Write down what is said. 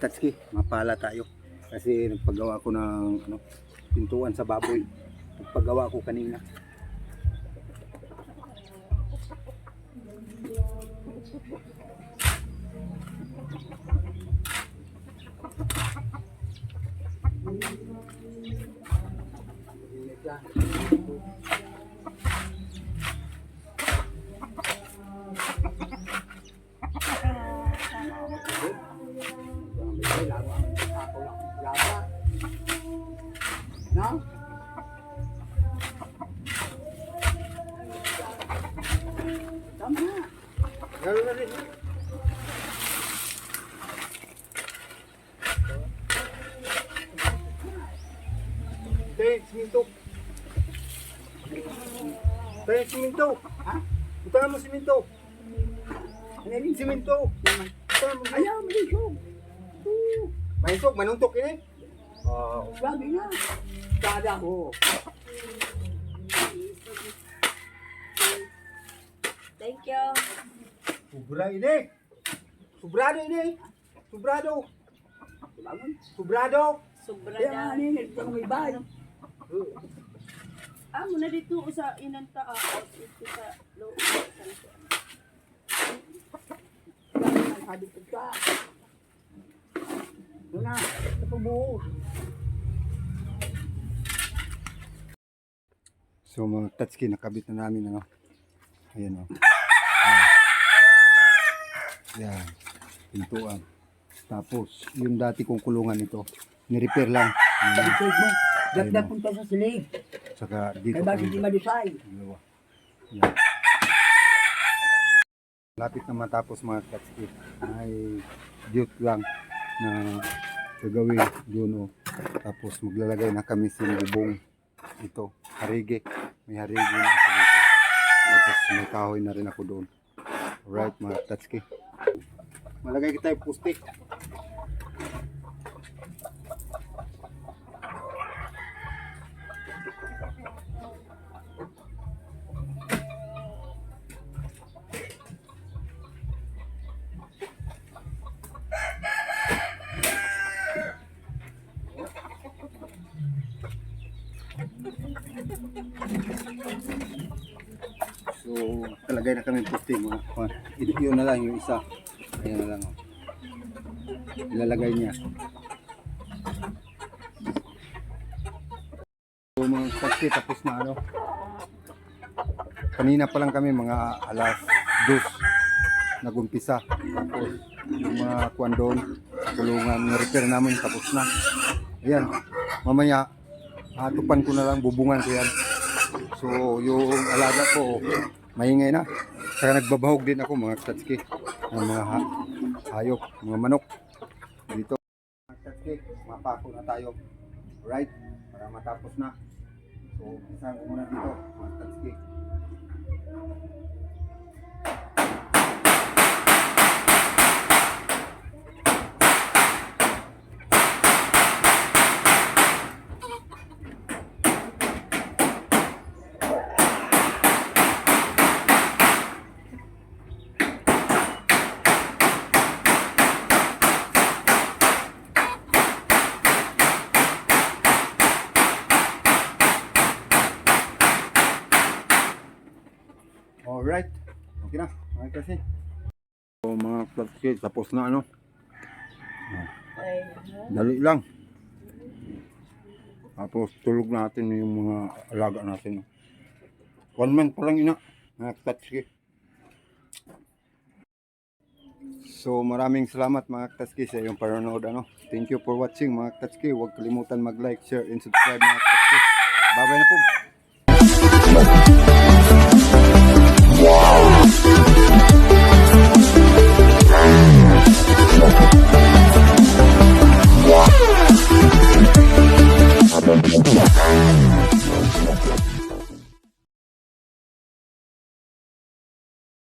Tatsuki, mapala tayo. Kasi nagpagawa ko ng ano, pintuan sa baboy. Nagpagawa ko kanina. No? Lalo na rin. Tay, siminto. Tay, siminto. Ha? Utangan mo siminto. Ano rin siminto? Utangan mo Ayaw, malisog. Malisog, manuntok ini. Oh, Sabi nga. Sada ko. Thank you. Sobra ini. Sobrado ini. Sobrado. Sobrado. Sobra Kaya nga na. nini, ito may bahay. Ah, muna dito sa inanta ako. Dito sa loob. Sabi ko ka. Ito na. Ito po buo. So mga touchscreen nakabit na namin ano. Ayan oh. Yan. Pintuan. Tapos yung dati kong kulungan ito, ni-repair lang. Ito mo. Dapat Ayun, na oh. punta sa silig. Saka dito Kaya bakit di madusay? Dalawa. Yan. Lapit na matapos mga touchscreen. Ay duty lang na gagawin doon oh. Tapos maglalagay na kami sa bubong ito, harige. May harige na ako dito. Tapos may kahoy na rin ako doon. Alright mga tatski. Malagay kita yung puste. So, talagay na kami puste mga Yun na lang yung isa. Ayan na lang oh. Ilalagay niya. So mga tatski tapos na ano. Kanina pa lang kami mga alas dos nagumpisa. Tapos yung mga kuwan doon, kulungan, repair namin tapos na. Ayan, mamaya hatupan ko na lang, bubungan ko yan. So yung alaga ko, maingay na. Saka nagbabahog din ako mga tatski. Ng mga ha- hayop, mga manok. Dito. Mga tatski, mapako na tayo. Right? Para matapos na. So, isang muna dito, mga tatski. Alright. Okay na. Okay kasi. So, mga tatski, tapos na ano. Ay, Dali lang. Tapos tulog natin yung mga alaga natin. One month pa lang ina. Mga tatski. So maraming salamat mga tatski sa iyong panonood. Ano. Thank you for watching mga tatski. Huwag kalimutan mag-like, share, and subscribe mga tatski. Bye-bye na po.